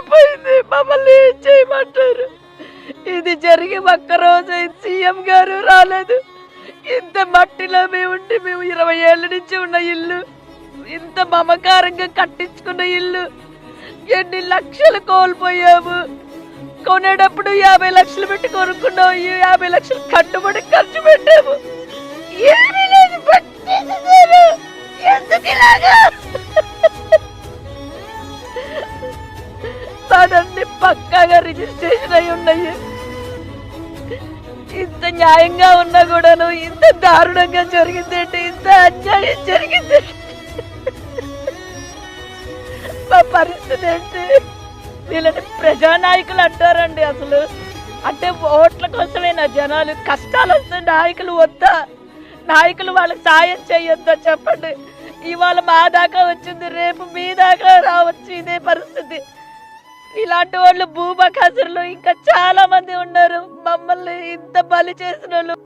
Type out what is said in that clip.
చనిపోయింది. మమ్మల్ని ఏం చేయమంటారు? ఇది జరిగి ఒక్క రోజు సీఎం గారు రాలేదు. ఇంత మట్టిలో మేము ఉండి మేము ఇరవై ఏళ్ళ నుంచి ఉన్న ఇల్లు ఇంత మమకారంగా కట్టించుకున్న ఇల్లు ఎన్ని లక్షలు కోల్పోయాము. కొనేటప్పుడు యాభై లక్షలు పెట్టి కొనుక్కున్నాం. ఈ యాభై లక్షలు కట్టుబడి ఖర్చు పెట్టాము. ఏమీ లేదు. ఎందుకు ఇలాగా? తనన్ని పక్కాగా రిజిస్ట్రేషన్ అయి ఉన్నాయి. ఇంత న్యాయంగా ఉన్నా కూడాను ఇంత దారుణంగా జరిగిందేంటి ఇంత అన్యాయం జరిగింది మా పరిస్థితి ఏంటి? వీళ్ళని ప్రజానాయకులు అంటారండి అసలు. అంటే ఓట్ల కోసమేనా జనాలు కష్టాలు వస్తే నాయకులు వద్దా? నాయకులు వాళ్ళకి సాయం చేయొద్దా చెప్పండి? ఇవాళ మా దాకా వచ్చింది రేపు మీ దాకా రావచ్చు ఇదే పరిస్థితి. ఇలాంటి వాళ్ళు భూమకాసురులు ఇంకా చాలా మంది ఉన్నారు. మమ్మల్ని ఇంత బలి చేసిన వాళ్ళు.